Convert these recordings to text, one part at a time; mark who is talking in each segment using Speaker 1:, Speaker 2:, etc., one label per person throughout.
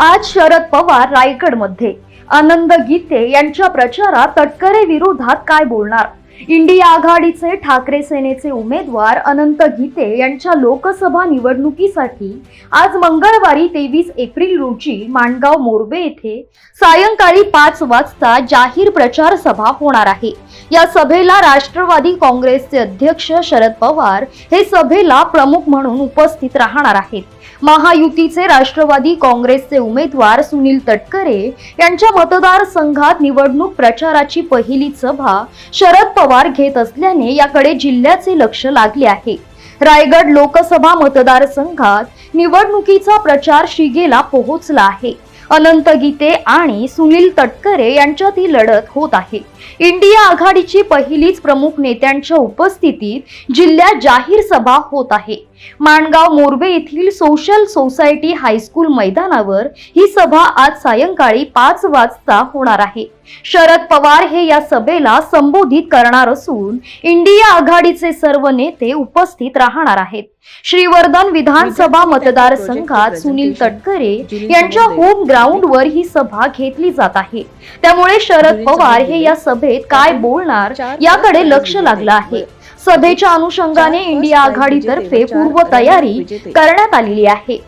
Speaker 1: आज शरद पवार रायगडमध्ये. आनंद गीते यांच्या प्रचारात तटकरे विरोधात काय बोलणार? इंडिया आघाडीचे ठाकरे सेनेचे उमेदवार अनंत गीते यांच्या लोकसभा निवडणुकीसाठी आज मंगळवारी तेवीस एप्रिल रोजी माणगाव मोरबे येथे सायंकाळी पाच वाजता जाहीर प्रचार सभा होणार आहे. या सभेला राष्ट्रवादी काँग्रेसचे अध्यक्ष शरद पवार हे सभेला प्रमुख म्हणून उपस्थित राहणार आहेत. महायुतीचे राष्ट्रवादी काँग्रेसचे उमेदवार सुनील तटकरे यांच्या मतदारसंघात निवडणूक प्रचाराची पहिली सभा शरद पवार घेत असल्याने याकडे जिल्ह्याचे लक्ष लागले आहे. रायगड लोकसभा मतदारसंघात निवडणुकीचा प्रचार शिगेला पोहोचला आहे. अनंत गीते आणि सुनील तटकरे यांच्यात ही लढत होत आहे. इंडिया आघाडीची पहिलीच प्रमुख नेत्यांच्या उपस्थितीत जिल्ह्यात जाहीर सभा होत आहे. माणगाव मोरबे येथील सोशल सोसायटी हायस्कूल मैदानावर ही सभा आज सायंकाळी पाच वाजता होणार आहे. शरद पवार हे या सभेला संबोधित करणार असून इंडिया आघाडीचे सर्व नेते उपस्थित राहणार आहेत. श्रीवर्धन विधानसभा मतदारसंघात सुनील तटकरे यांच्या होम ग्राउंडवर ही सभा घेतली जात आहे. त्यामुळे शरद पवार हे या सभेत काय बोलणार याकडे लक्ष लागलं आहे. सभेच्या अनुषंगाने इंडिया आघाडीतर्फे पूर्वतयारी करण्यात आलेली आहे.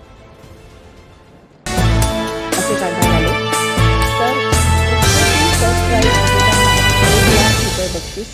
Speaker 2: बक्षीस